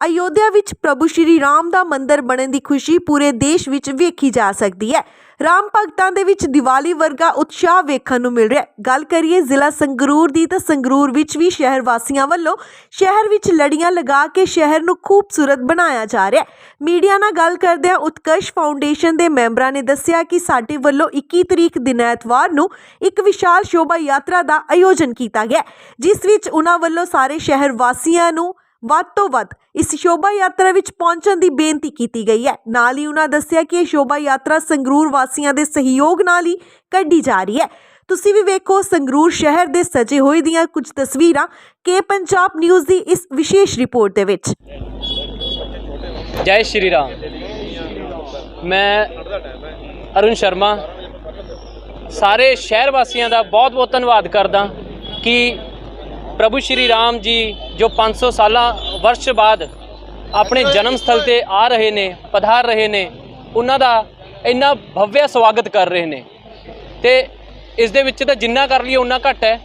ਅਯੋਧਿਆ ਵਿੱਚ ਪ੍ਰਭੂ ਸ਼੍ਰੀ ਰਾਮ ਦਾ ਮੰਦਿਰ ਬਣਨ ਦੀ ਖੁਸ਼ੀ ਪੂਰੇ ਦੇਸ਼ ਵਿੱਚ ਵੇਖੀ ਜਾ ਸਕਦੀ ਹੈ। ਰਾਮ ਭਗਤਾਂ ਦੇ ਵਿੱਚ ਦੀਵਾਲੀ ਵਰਗਾ ਉਤਸ਼ਾਹ ਵੇਖਣ ਨੂੰ ਮਿਲ ਰਿਹਾ ਹੈ। ਗੱਲ ਕਰੀਏ ਜ਼ਿਲ੍ਹਾ ਸੰਗਰੂਰ ਦੀ ਤਾਂ ਸੰਗਰੂਰ ਵਿੱਚ ਵੀ ਸ਼ਹਿਰ ਵਾਸੀਆਂ ਵੱਲੋਂ ਸ਼ਹਿਰ ਵਿੱਚ ਲੜੀਆਂ ਲਗਾ ਕੇ ਸ਼ਹਿਰ ਨੂੰ ਖੂਬਸੂਰਤ ਬਣਾਇਆ ਜਾ ਰਿਹਾ ਹੈ। ਮੀਡੀਆ ਨਾਲ ਗੱਲ ਕਰਦਿਆਂ ਉਤਕਰਸ਼ ਫਾਊਂਡੇਸ਼ਨ ਦੇ ਮੈਂਬਰਾਂ ਨੇ ਦੱਸਿਆ ਕਿ ਸਾਡੇ ਵੱਲੋਂ 21 ਤਰੀਕ ਦਿਨ ਐਤਵਾਰ ਨੂੰ ਇੱਕ ਵਿਸ਼ਾਲ ਸ਼ੋਭਾ ਯਾਤਰਾ ਦਾ ਆਯੋਜਨ ਕੀਤਾ ਗਿਆ ਜਿਸ ਵਿੱਚ ਉਹਨਾਂ ਵੱਲੋਂ ਸਾਰੇ ਸ਼ਹਿਰ ਵਾਸੀਆਂ ਨੂੰ ਵੱਧ ਤੋਂ ਵੱਧ ਇਸ ਸ਼ੋਭਾ ਯਾਤਰਾ ਵਿੱਚ ਪਹੁੰਚਣ ਦੀ ਬੇਨਤੀ ਕੀਤੀ ਗਈ ਹੈ। ਨਾਲ ਹੀ ਉਹਨਾਂ ਦੱਸਿਆ ਕਿ ਇਹ ਸ਼ੋਭਾ ਯਾਤਰਾ ਸੰਗਰੂਰ ਵਾਸੀਆਂ ਦੇ ਸਹਿਯੋਗ ਨਾਲ ਹੀ ਕੱਢੀ ਜਾ ਰਹੀ ਹੈ। ਤੁਸੀਂ ਵੀ ਵੇਖੋ, ਸੰਗਰੂਰ ਸ਼ਹਿਰ ਦੇ ਸਜੇ ਹੋਏ ਦੀਆਂ ਕੁਝ ਤਸਵੀਰਾਂ ਕੇ ਪੰਜਾਬ ਨਿਊਜ਼ ਦੀ ਇਸ ਵਿਸ਼ੇਸ਼ ਰਿਪੋਰਟ ਦੇ ਵਿੱਚ। ਜੈ ਸ਼੍ਰੀ ਰਾਮ। ਮੈਂ ਅਰੁਣ ਸ਼ਰਮਾ। ਸਾਰੇ ਸ਼ਹਿਰ ਵਾਸੀਆਂ ਦਾ ਬਹੁਤ-ਬਹੁਤ ਧੰਨਵਾਦ ਕਰਦਾ ਕਿ ਪ੍ਰਭੂ ਸ਼੍ਰੀ ਰਾਮ ਜੀ ਜੋ 500 ਸਾਲਾਂ ਵਰਸ਼ ਬਾਅਦ ਆਪਣੇ ਜਨਮ ਸਥਲ ਤੇ ਆ ਰਹੇ ਨੇ, ਪਧਾਰ ਰਹੇ ਨੇ, ਉਹਨਾਂ ਦਾ ਇੰਨਾ ਭਵਯ ਸਵਾਗਤ ਕਰ ਰਹੇ ਨੇ। ਤੇ ਇਸ ਦੇ ਵਿੱਚ ਤਾਂ ਜਿੰਨਾ ਕਰ ਲਈਏ ਉਨਾ ਘੱਟ ਹੈ,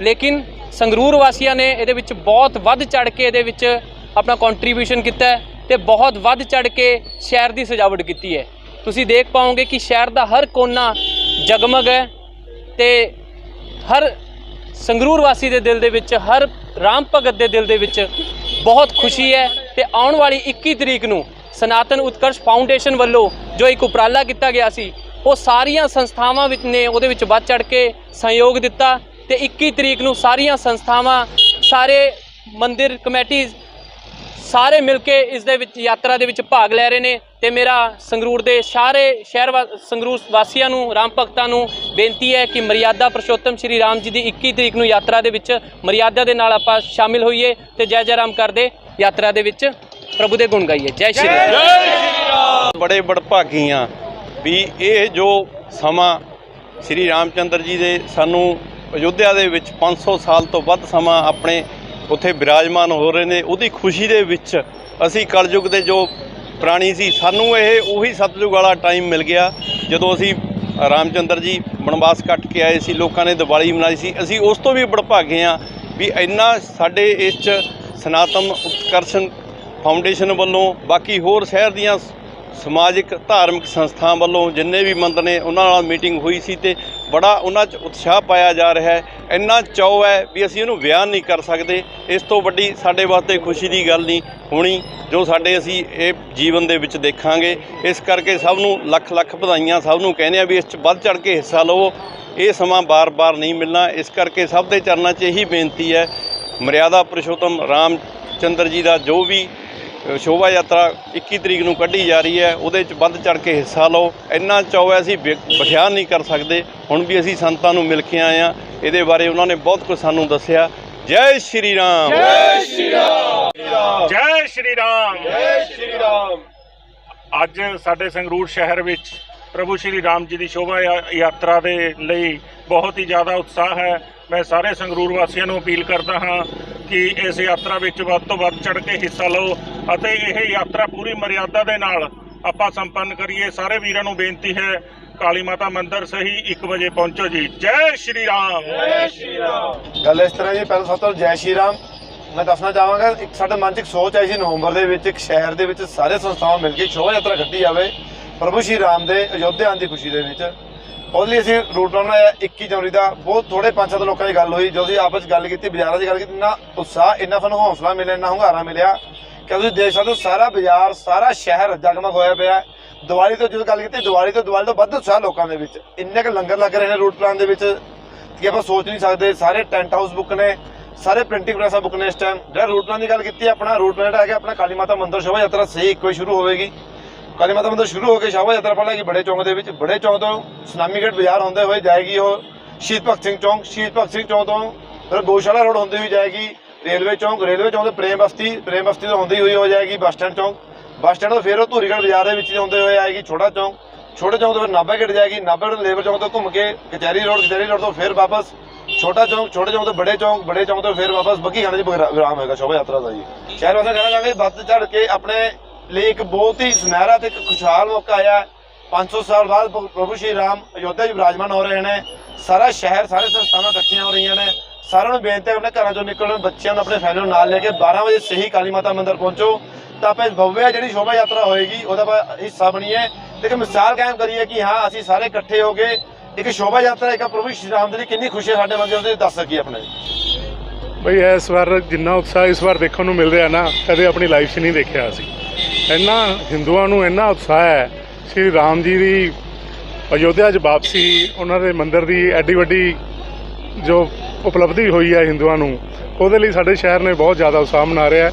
ਲੇਕਿਨ ਸੰਗਰੂਰ ਵਾਸੀਆਂ ਨੇ ਇਹਦੇ ਵਿੱਚ ਬਹੁਤ ਵੱਧ ਚੜ ਕੇ ਇਹਦੇ ਵਿੱਚ ਆਪਣਾ ਕੰਟਰੀਬਿਊਸ਼ਨ ਕੀਤਾ ਹੈ ਤੇ ਬਹੁਤ ਵੱਧ ਚੜ ਕੇ ਸ਼ਹਿਰ ਦੀ ਸਜਾਵਟ ਕੀਤੀ ਹੈ। ਤੁਸੀਂ ਦੇਖ ਪਾਓਗੇ ਕਿ ਸ਼ਹਿਰ ਦਾ ਹਰ ਕੋਨਾ ਜਗਮਗ ਹੈ ਤੇ ਹਰ ਸੰਗਰੂਰ ਵਾਸੀ ਦੇ ਦਿਲ ਦੇ ਵਿੱਚ, ਹਰ ਰਾਮ ਭਗਤ ਦੇ ਦਿਲ ਦੇ ਵਿੱਚ ਬਹੁਤ ਖੁਸ਼ੀ ਹੈ ਤੇ ਆਉਣ ਵਾਲੀ 21 ਤਰੀਕ ਨੂੰ ਸਨਾਤਨ ਉਤਕਰਸ਼ ਫਾਊਂਡੇਸ਼ਨ ਵੱਲੋਂ ਜੋ ਇੱਕ ਉਪਰਾਲਾ ਕੀਤਾ ਗਿਆ ਸੀ, ਉਹ ਸਾਰੀਆਂ ਸੰਸਥਾਵਾਂ ਵਿੱਚ ਨੇ, ਉਹਦੇ ਵਿੱਚ ਵੱਧ ਚੜ ਕੇ ਸਹਿਯੋਗ ਦਿੱਤਾ ਤੇ 21 ਤਰੀਕ ਨੂੰ ਸਾਰੀਆਂ ਸੰਸਥਾਵਾਂ, ਸਾਰੇ ਮੰਦਿਰ ਕਮੇਟੀ ਸਾਰੇ ਮਿਲ ਕੇ ਇਸ ਦੇ ਵਿੱਚ ਯਾਤਰਾ ਦੇ ਵਿੱਚ ਭਾਗ ਲੈ ਰਹੇ ਨੇ। ਤੇ ਮੇਰਾ ਸੰਗਰੂਰ ਦੇ ਸਾਰੇ ਸ਼ਹਿਰ ਵਾ- ਸੰਗਰੂਰ ਵਾਸੀਆਂ ਨੂੰ, ਰਾਮ ਭਗਤਾਂ ਨੂੰ ਬੇਨਤੀ ਹੈ ਕਿ ਮਰਿਆਦਾ ਪੁਰਸ਼ੋਤਮ ਸ਼੍ਰੀ ਰਾਮ ਜੀ ਦੀ 21 ਤਰੀਕ ਨੂੰ ਯਾਤਰਾ ਦੇ ਵਿੱਚ ਮਰਿਆਦਾ ਦੇ ਨਾਲ ਆਪਾਂ ਸ਼ਾਮਿਲ ਹੋਈਏ ਤੇ ਜੈ ਜੈ ਰਾਮ ਕਰਦੇ ਯਾਤਰਾ ਦੇ ਵਿੱਚ ਪ੍ਰਭੂ ਦੇ ਗੁਣ ਗਾਈਏ। ਜੈ ਸ਼੍ਰੀ ਰਾਮ। ਬੜੇ ਬੜਭਾਗੀ ਹਾਂ ਵੀ ਇਹ ਜੋ ਸਮਾਂ ਸ੍ਰੀ ਰਾਮਚੰਦਰ ਜੀ ਦੇ ਸਾਨੂੰ ਅਯੁੱਧਿਆ ਦੇ ਵਿੱਚ 500 ਸਾਲ ਤੋਂ ਵੱਧ ਸਮਾਂ ਆਪਣੇ ਉੱਥੇ ਬਿਰਾਜਮਾਨ ਹੋ ਰਹੇ ਨੇ, ਉਹਦੀ ਖੁਸ਼ੀ ਦੇ ਵਿੱਚ ਅਸੀਂ ਕਲਯੁਗ ਦੇ ਜੋ ਪੁਰਾਣੀ ਸੀ। ਸਾਨੂੰ ਇਹ ਉਹੀ ਸਤਜੁਗ ਵਾਲਾ ਟਾਈਮ ਮਿਲ ਗਿਆ, ਜਦੋਂ ਅਸੀਂ ਰਾਮਚੰਦਰ ਜੀ ਬਨਵਾਸ ਕੱਟ ਕੇ ਆਏ ਸੀ, ਲੋਕਾਂ ਨੇ ਦੀਵਾਲੀ ਮਨਾਈ ਸੀ। ਅਸੀਂ ਉਸ ਤੋਂ ਵੀ ਬੜਭਾਗੇ ਹਾਂ ਵੀ ਇੰਨਾ ਸਾਡੇ ਇਸ 'ਚ ਸਨਾਤਨ ਉਤਕਰਸ਼ਨ ਫਾਊਂਡੇਸ਼ਨ ਵੱਲੋਂ, ਬਾਕੀ ਹੋਰ ਸ਼ਹਿਰ ਦੀਆਂ ਸਮਾਜਿਕ, ਧਾਰਮਿਕ ਸੰਸਥਾਵਾਂ ਵੱਲੋਂ ਜਿੰਨੇ ਵੀ ਮੰਦਰ ਨੇ, ਉਹਨਾਂ ਨਾਲ ਮੀਟਿੰਗ ਹੋਈ ਸੀ ਤੇ ਬੜਾ ਉਹਨਾਂ 'ਚ ਉਤਸ਼ਾਹ ਪਾਇਆ ਜਾ ਰਿਹਾ ਹੈ। ਇੰਨਾ ਚਾਅ ਹੈ ਵੀ ਅਸੀਂ ਇਹਨੂੰ ਬਿਆਨ ਨਹੀਂ ਕਰ ਸਕਦੇ। ਇਸ ਤੋਂ ਵੱਡੀ ਸਾਡੇ ਵਾਸਤੇ ਖੁਸ਼ੀ ਦੀ ਗੱਲ ਨਹੀਂ ਹੋਣੀ, ਜੋ ਸਾਡੇ ਅਸੀਂ ਇਹ ਜੀਵਨ ਦੇ ਵਿੱਚ ਦੇਖਾਂਗੇ। ਇਸ ਕਰਕੇ ਸਭ ਨੂੰ ਲੱਖ ਲੱਖ ਵਧਾਈਆਂ, ਸਭ ਨੂੰ ਕਹਿੰਦੇ ਆ ਵੀ ਇਸ 'ਚ ਵੱਧ ਚੜ ਕੇ ਹਿੱਸਾ ਲਵੋ। ਇਹ ਸਮਾਂ ਬਾਰ-ਬਾਰ ਨਹੀਂ ਮਿਲਣਾ। ਇਸ ਕਰਕੇ ਸਭ ਦੇ ਚਰਨਾਂ 'ਚ ਇਹੀ ਬੇਨਤੀ ਹੈ, ਮਰਿਆਦਾ ਪੁਰਸ਼ੋਤਮ ਰਾਮ ਚੰਦਰ ਜੀ ਦਾ ਜੋ ਵੀ ਸ਼ੋਭਾ ਯਾਤਰਾ 21 ਤਰੀਕ ਨੂੰ ਕੱਢੀ ਜਾ ਰਹੀ ਹੈ। ਉਹਦੇ 'ਚ ਵੱਧ ਚੜ ਕੇ ਹਿੱਸਾ ਲਓ। ਇੰਨਾ ਹੈ ਅਸੀਂ ਬਿ- ਬਿਆਨ ਨਹੀਂ ਕਰ ਸਕਦੇ। ਹੁਣ ਵੀ ਅਸੀਂ ਸੰਤਾਂ ਨੂੰ ਮਿਲ ਕੇ ਆਏ ਹਾਂ। ਇਹਦੇ ਬਾਰੇ ਉਹਨਾਂ ਨੇ ਬਹੁਤ ਕੁਝ ਸਾਨੂੰ ਦੱਸਿਆ। ਜੈ ਸ਼੍ਰੀ ਰਾਮ। ਜੈ ਸ਼੍ਰੀ ਰਾਮ। ਜੈ ਸ਼੍ਰੀ ਰਾਮ। ਅੱਜ ਸਾਡੇ ਸੰਗਰੂਰ ਸ਼ਹਿਰ ਵਿੱਚ ਪ੍ਰਭੂ ਸ਼੍ਰੀ ਰਾਮ ਜੀ ਦੀ ਸ਼ੋਭਾ ਯਾ- ਯਾਤਰਾ ਦੇ ਲਈ ਬਹੁਤ ਹੀ ਜ਼ਿਆਦਾ ਉਤਸ਼ਾਹ ਹੈ। ਮੈਂ ਸਾਰੇ ਸੰਗਰੂਰ ਵਾਸੀਆਂ ਨੂੰ ਅਪੀਲ ਕਰਦਾ ਹਾਂ ਕਿ ਇਸ ਯਾਤਰਾ ਵਿੱਚ ਵੱਧ ਤੋਂ ਵੱਧ ਚੜ ਕੇ ਹਿੱਸਾ ਲਓ। ਅਤੇ ਇਹ ਯਾਤਰਾ ਪੂਰੀ ਮਰਿਆਦਾ ਦੇ ਨਾਲ ਆਪਾਂ ਸੰਪੰਨ ਕਰੀਏ। ਸਾਰੇ ਵੀਰਾਂ ਨੂੰ ਬੇਨਤੀ ਹੈ ਕਾਲੀ ਮਾਤਾ ਮੰਦਿਰ ਸਹੀ 1 ਵਜੇ ਪਹੁੰਚੋ ਜੀ। ਜੈ ਸ਼੍ਰੀ ਰਾਮ। ਗੱਲ ਇਸ ਤਰ੍ਹਾਂ ਜੀ ਪਹਿਲਾਂ ਸਭ ਤੋਂ ਜੈ ਸ਼੍ਰੀ ਰਾਮ। ਮੈਂ ਦੱਸਣਾ ਚਾਹਾਂਗਾ ਇੱਕ ਸਾਡੇ ਮਨ 'ਚ ਇੱਕ ਸੋਚ ਆਈ ਸੀ ਨਵੰਬਰ ਦੇ ਵਿੱਚ ਇੱਕ ਸ਼ਹਿਰ ਦੇ ਵਿੱਚ ਸਾਰੇ ਸੰਸਥਾਵਾਂ ਮਿਲ ਕੇ ਸ਼ੋਭਾ ਯਾਤਰਾ ਕੱਢੀ ਜਾਵੇ ਪ੍ਰਭੂ ਸ਼੍ਰੀ ਰਾਮ ਦੇ ਅਯੋਧਿਆ ਆਉਣ ਦੀ ਖੁਸ਼ੀ ਦੇ ਵਿੱਚ। ਉਹਦੇ ਲਈ ਅਸੀਂ ਰੂਟ ਬਣਾਇਆ 21 ਜਨਵਰੀ ਦਾ। ਬਹੁਤ ਥੋੜੇ ਪੰਜ ਸੱਤ ਲੋਕਾਂ ਦੀ ਗੱਲ ਹੋਈ ਜਦੋਂ ਅਸੀਂ ਆਪਸ 'ਚ ਗੱਲ ਕੀਤੀ ਬਾਜ਼ਾਰਾਂ 'ਚ ਗੱਲ ਕੀਤੀ ਇੰਨਾ ਉਤਸ਼ਾਹ ਇੰਨਾ ਸਾਨੂੰ ਹੌਸਲਾ ਮਿਲਿਆ ਇੰਨਾ ਹੁੰਗਾਰਾ ਮਿਲਿਆ। ਕਿ ਤੁਸੀਂ ਦੇਖ ਸਕਦੇ ਹੋ ਸਾਰਾ ਬਾਜ਼ਾਰ, ਸਾਰਾ ਸ਼ਹਿਰ ਜਗਮਗ ਹੋਇਆ ਪਿਆ ਹੈ। ਦੀਵਾਲੀ ਤੋਂ ਜਦੋਂ ਗੱਲ ਕੀਤੀ, ਦੀਵਾਲੀ ਤੋਂ ਦੀਵਾਲੀ ਤੋਂ ਵੱਧ ਉਤਸ਼ਾਹ ਲੋਕਾਂ ਦੇ ਵਿੱਚ। ਇੰਨੇ ਕੁ ਲੰਗਰ ਲੱਗ ਰਹੇ ਨੇ ਰੂਟ ਪਲਾਨ ਦੇ ਵਿੱਚ। ਕਿ ਆਪਾਂ ਸੋਚ ਨਹੀਂ ਸਕਦੇ, ਸਾਰੇ ਟੈਂਟ ਹਾਊਸ ਬੁੱਕ ਨੇ, ਸਾਰੇ ਪ੍ਰਿੰਟਿੰਗ ਪ੍ਰੈਸਾਂ ਬੁੱਕ ਨੇ ਇਸ ਟਾਈਮ ਜਿਹੜਾ ਰੂਟ ਪਲਾਨ ਦੀ ਗੱਲ ਕੀਤੀ, ਆਪਣਾ ਰੂਟ ਪਲਾਨ ਹੈਗਾ, ਆਪਣਾ ਕਾਲੀ ਮਾਤਾ ਮੰਦਿਰ ਸ਼ੋਭਾ ਯਾਤਰਾ ਸਹੀ ਇੱਕੋ ਹੀ ਸ਼ੁਰੂ ਹੋਵੇਗੀ। ਕਾਲੀ ਮਾਤਾ ਮੰਦਿਰ ਸ਼ੁਰੂ ਹੋ ਕੇ ਸ਼ੋਭਾ ਯਾਤਰਾ ਪਹਿਲਾਂ ਕਿ ਬੜੇ ਚੌਂਕ ਦੇ ਵਿੱਚ। ਬੜੇ ਚੌਂਕ ਤੋਂ ਸੁਨਾਮੀ ਬਾਜ਼ਾਰ ਹੁੰਦੇ ਹੋਏ ਜਾਏਗੀ ਉਹ। ਸ਼ਹੀਦ ਭਗਤ ਸਿੰਘ ਚੌਂਕ, ਸ਼ਹੀਦ ਭਗਤ ਸਿੰਘ ਚੌਂਕ ਤੋਂ ਫਿਰ ਗੋਸ਼ਾਲਾ ਰੋਡ ਹੁੰਦੀ ਹੋਈ ਜਾਏਗੀ। ਰੇਲਵੇ ਚੌਂਕ ਰੇਲਵੇ ਚੌਂਕ ਤੋਂ ਪ੍ਰੇਮ ਬਸਤੀ ਪ੍ਰੇਮ ਬਸਤੀ ਤੋਂ ਹੁੰਦੀ ਹੋਈ ਹੋ ਜਾਏਗੀ ਬੱਸ ਸਟੈਂਡ ਚੌਂਕ। ਬੱਸ ਸਟੈਂਡ ਤੋਂ ਫਿਰ ਉਹ ਧੂਰੀਗੜ੍ਹ ਬਾਜ਼ਾਰ ਦੇ ਵਿੱਚ ਹੁੰਦੇ ਹੋਏ ਆਏਗੀ ਛੋਟਾ ਚੌਂਕ। ਛੋਟੇ ਚੌਂਕ ਤੋਂ ਫਿਰ ਨਾਭਾ ਗੇਟ ਜਾਏਗੀ। ਨਾਭਾ ਗੇਟ ਲੇਬਰ ਚੌਂਕ ਤੋਂ ਘੁੰਮ ਕੇ ਕਚਹਿਰੀ ਰੋਡ ਕਚਹਿਰੀ ਰੋਡ ਤੋਂ ਫਿਰ ਵਾਪਸ ਛੋਟਾ ਚੌਂਕ, ਛੋਟੇ ਚੌਂਕ ਤੋਂ ਬੜੇ ਚੌਂਕ ਬੜੇ ਚੌਂਕ ਤੋਂ ਫਿਰ ਵਾਪਸ ਬੱਗੀ ਖਾਨੇ 'ਚ ਵਿਰਾਮ ਹੋਏਗਾ ਸ਼ੋਭਾ ਯਾਤਰਾ ਦਾ ਜੀ। ਸ਼ਹਿਰ ਵਾਸੀਆਂ ਕਹਿਣਾ ਚਾਹਾਂਗੇ ਵੱਧ ਚੜ ਕੇ ਆਪਣੇ ਲਈ ਇੱਕ ਬਹੁਤ ਹੀ ਸੁਨਹਿਰਾ ਤੇ ਖੁਸ਼ਹਾਲ ਮੌਕਾ ਆਇਆ। ਹੈ। 500 ਸਾਲ ਬਾਅਦ ਪ੍ਰਭੂ ਸ਼੍ਰੀ ਰਾਮ ਅਯੋਧਿਆ 'ਚ ਵਿਰਾਜਮਾਨ ਹੋ ਰਹੇ ਨੇ। ਸਾਰਾ ਸ਼ਹਿਰ, ਸਾਰੇ ਸੰਸਥਾਵਾਂ ਇਕੱਠੀਆਂ ਹੋ ਰਹੀਆਂ ਨੇ। ਸਾਰਿਆਂ ਨੂੰ ਬੇਨਤੀ ਹੈ ਆਪਣੇ ਘਰਾਂ ਚੋਂ ਨਿਕਲਣ, ਬੱਚਿਆਂ ਨੂੰ ਆਪਣੇ ਫੈਮਿਲੀ ਨੂੰ ਨਾਲ ਲੈ ਕੇ 12 ਵਜੇ ਸਹੀ ਕਾਲੀ ਮਾਤਾ ਮੰਦਿਰ ਪਹੁੰਚੋ। ਤਾਂ ਆਪਾਂ ਇਸ ਭਵਯ ਜਿਹੜੀ ਸ਼ੋਭਾ ਯਾਤਰਾ ਹੋਏਗੀ, ਉਹਦਾ ਹਿੱਸਾ ਬਣੀਏ। ਤੇ ਇੱਕ ਮਿਸਾਲ ਕਾਇਮ ਕਰੀਏ ਕਿ ਹਾਂ, ਅਸੀਂ ਸਾਰੇ ਇਕੱਠੇ ਹੋ ਕੇ ਇੱਕ ਸ਼ੋਭਾ ਯਾਤਰਾ, ਇੱਕ ਪ੍ਰਭੂ ਸ਼੍ਰੀ ਰਾਮ ਦੇ ਲਈ ਕਿੰਨੀ ਖੁਸ਼ੀ ਹੈ ਸਾਡੇ ਮਨ ਦੇ ਉਹਦੇ ਦੱਸ ਸਕੀਏ ਆਪਣੇ। ਬਈ, ਇਸ ਵਾਰ ਜਿੰਨਾ ਉਤਸ਼ਾਹ ਇਸ ਵਾਰ ਦੇਖਣ ਨੂੰ ਮਿਲ ਰਿਹਾ ਨਾ, ਕਦੇ ਆਪਣੀ ਲਾਈਫ 'ਚ ਨਹੀਂ ਦੇਖਿਆ ਅਸੀਂ। ਇੰਨਾ ਹਿੰਦੂਆਂ ਨੂੰ ਇੰਨਾ ਉਤਸ਼ਾਹ ਹੈ, ਸ਼੍ਰੀ ਰਾਮ ਜੀ ਦੀ ਅਯੋਧਿਆ 'ਚ ਵਾਪਸੀ, ਉਹਨਾਂ ਦੇ ਮੰਦਿਰ ਦੀ ਐਡੀ ਵੱਡੀ ਜੋ ਉਪਲਬਧੀ ਹੋਈ ਹੈ ਹਿੰਦੂਆਂ ਨੂੰ, ਉਹਦੇ ਲਈ ਸਾਡੇ ਸ਼ਹਿਰ ਨੇ ਬਹੁਤ ਜ਼ਿਆਦਾ ਉਤਸ਼ਾਹ ਮਨਾ ਰਿਹਾ ਹੈ।